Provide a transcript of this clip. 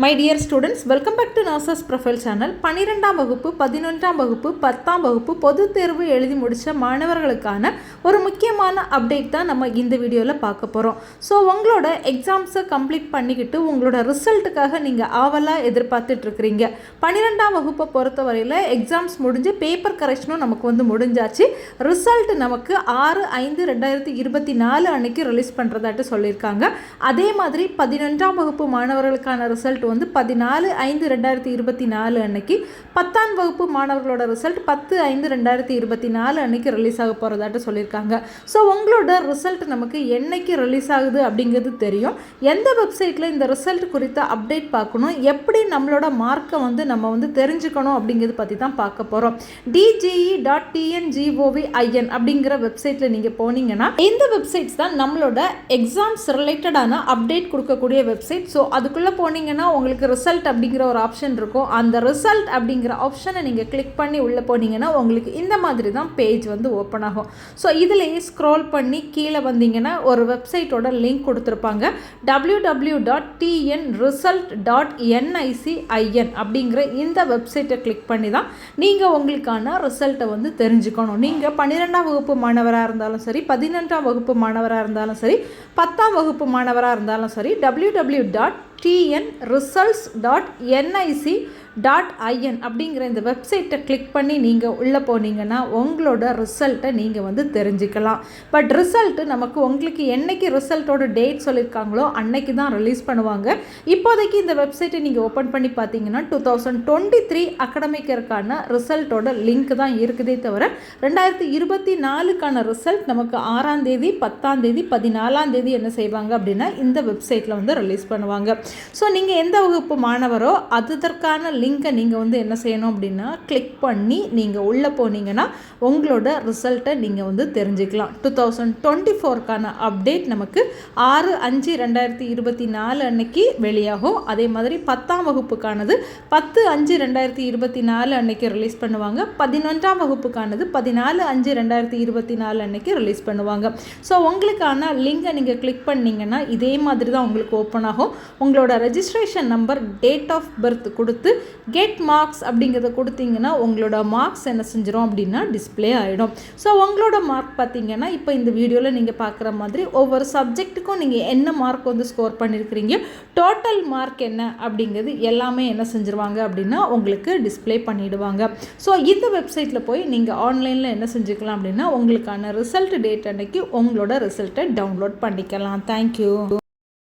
My dear students welcome back to nurses profile channel பன்னிரெண்டாம் வகுப்பு பதினொன்றாம் வகுப்பு பத்தாம் வகுப்பு பொதுத் தேர்வு எழுதி முடித்த மாணவர்களுக்கான ஒரு முக்கியமான அப்டேட் தான் நம்ம இந்த வீடியோவில் பார்க்க போகிறோம் ஸோ உங்களோட எக்ஸாம்ஸை கம்ப்ளீட் பண்ணிக்கிட்டு உங்களோட ரிசல்ட்டுக்காக நீங்கள் ஆவலாக எதிர்பார்த்துட்ருக்குறீங்க பன்னிரெண்டாம் வகுப்பை பொறுத்த வரையில் எக்ஸாம்ஸ் முடிஞ்சு பேப்பர் கரெக்ஷனும் நமக்கு வந்து முடிஞ்சாச்சு. ரிசல்ட் நமக்கு ஆறு ஐந்து ரெண்டாயிரத்தி இருபத்தி நாலு அன்னைக்கு ரிலீஸ் பண்ணுறதாட்டு சொல்லியிருக்காங்க. அதே மாதிரி பதினொன்றாம் வகுப்பு மாணவர்களுக்கான ரிசல்ட் வந்து பதினாலு ஐந்து ரெண்டாயிரத்தி இருபத்தி நாலு அன்னைக்கு. பத்தாம் வகுப்பு மாணவர்களோட ரிசல்ட் பத்து ஐந்து ரெண்டாயிரத்தி இருபத்தி நாலு அன்னைக்கு ரிலீஸ் ஆக போகிறதாட்டு சொல்லியிருக்காங்க. ஸோ உங்களோட ரிசல்ட் நமக்கு என்னைக்கு ரிலீஸ் ஆகுது அப்படிங்கிறது தெரியும். எந்த வெப்சைட்டில் இந்த ரிசல்ட் குறித்த அப்டேட் பார்க்கணும்? எப்படி நம்மளோட மார்க்கை வந்து நம்ம வந்து தெரிஞ்சுக்கணும் அப்படிங்கிறது பற்றி தான் பார்க்க போகிறோம் டிஜிஇ டாட் டிஎன்ஜிஓவி ஐஎன் அப்படிங்கிற வெப்சைட்டில் நீங்கள் போனீங்கன்னா இந்த வெப்சைட்ஸ் தான் நம்மளோட எக்ஸாம்ஸ் ரிலேட்டடான அப்டேட் கொடுக்கக்கூடிய வெப்சைட் ஸோ அதுக்குள்ளே போனீங்கன்னா உங்களுக்கு ரிசல்ட் அப்படிங்கிற ஒரு ஆப்ஷன் இருக்கும். அந்த ரிசல்ட் அப்படிங்கிற ஆப்ஷனை நீங்கள் கிளிக் பண்ணி உள்ளே போனீங்கன்னா உங்களுக்கு இந்த மாதிரி தான் பேஜ் வந்து ஓப்பன் ஆகும். ஸோ இதுலேயே ஸ்க்ரோல் பண்ணி கீழே வந்தீங்கன்னா ஒரு வெப்சைட்டோட லிங்க் கொடுத்துருப்பாங்க. W W dot TN result dot NIC IN அப்படிங்கிற இந்த வெப்சைட்டை கிளிக் பண்ணி தான் நீங்கள் உங்களுக்கான ரிசல்ட்டை வந்து தெரிஞ்சுக்கணும். நீங்கள் பன்னிரெண்டாம் வகுப்பு மாணவராக இருந்தாலும் சரி பதினெண்டாம் வகுப்பு மாணவராக இருந்தாலும் சரி பத்தாம் வகுப்பு மாணவராக இருந்தாலும் சரி W W dot TN results dot NIC dot IN அப்படிங்கிற இந்த வெப்சைட்டை கிளிக் பண்ணி நீங்கள் உள்ளே போனீங்கன்னா உங்களோட ரிசல்ட்டை நீங்கள் வந்து தெரிஞ்சுக்கலாம். பட் ரிசல்ட்டு நமக்கு உங்களுக்கு என்னைக்கு ரிசல்ட்டோட டேட் சொல்லியிருக்காங்களோ அன்னைக்கு தான் ரிலீஸ் பண்ணுவாங்க. இப்போதைக்கு இந்த வெப்சைட்டை நீங்கள் ஓப்பன் பண்ணி பார்த்தீங்கன்னா டூ தௌசண்ட் டுவெண்ட்டி த்ரீ அகடமிக்கருக்கான ரிசல்ட்டோட லிங்க் தான் இருக்குதே தவிர ரெண்டாயிரத்தி இருபத்தி நாலுக்கான ரிசல்ட் நமக்கு ஆறாம் தேதி பத்தாம் தேதி பதினாலாம் தேதி என்ன செய்வாங்க அப்படின்னா இந்த வெப்சைட்டில் வந்து ரிலீஸ் பண்ணுவாங்க. ஸோ நீங்கள் எந்த வகுப்பு மாணவரோ அதற்கான லிங்கை நீங்கள் வந்து என்ன செய்யணும் அப்படின்னா கிளிக் பண்ணி நீங்கள் உள்ளே போனீங்கன்னா உங்களோட ரிசல்ட்டை நீங்கள் வந்து தெரிஞ்சுக்கலாம். டூ தௌசண்ட் டுவெண்ட்டி ஃபோர்க்கான அப்டேட் நமக்கு ஆறு அஞ்சு ரெண்டாயிரத்தி இருபத்தி நாலு அன்னைக்கு வெளியாகும். அதே மாதிரி பத்தாம் வகுப்புக்கானது பத்து அஞ்சு ரெண்டாயிரத்தி இருபத்தி நாலு அன்னைக்கு ரிலீஸ் பண்ணுவாங்க. பதினொன்றாம் வகுப்புக்கானது பதினாலு அஞ்சு ரெண்டாயிரத்தி இருபத்தி நாலு அன்னைக்கு ரிலீஸ் பண்ணுவாங்க. ஸோ உங்களுக்கான லிங்கை நீங்கள் கிளிக் பண்ணிங்கன்னா இதே மாதிரி தான் உங்களுக்கு ஓப்பன் ஆகும். உங்களோட registration number date of birth கொடுத்து கெட் மார்க்ஸ் அப்படிங்கிறத கொடுத்தீங்கன்னா உங்களோட மார்க்ஸ் என்ன செஞ்சிடும் அப்படின்னா டிஸ்பிளே ஆகிடும் ஸோ உங்களோட மார்க் பார்த்தீங்கன்னா இப்போ இந்த வீடியோவில் நீங்கள் பார்க்குற மாதிரி ஒவ்வொரு சப்ஜெக்ட்டுக்கும் நீங்கள் என்ன மார்க் வந்து ஸ்கோர் பண்ணியிருக்கிறீங்க டோட்டல் மார்க் என்ன அப்படிங்கிறது எல்லாமே என்ன செஞ்சுருவாங்க அப்படின்னா உங்களுக்கு டிஸ்பிளே பண்ணிவிடுவாங்க ஸோ இந்த வெப்சைட்டில் போய் நீங்கள் ஆன்லைனில் என்ன செஞ்சுக்கலாம் அப்படின்னா உங்களுக்கான ரிசல்ட் டேட் அன்னைக்கு உங்களோட ரிசல்ட்டை டவுன்லோட் பண்ணிக்கலாம். தேங்க்யூ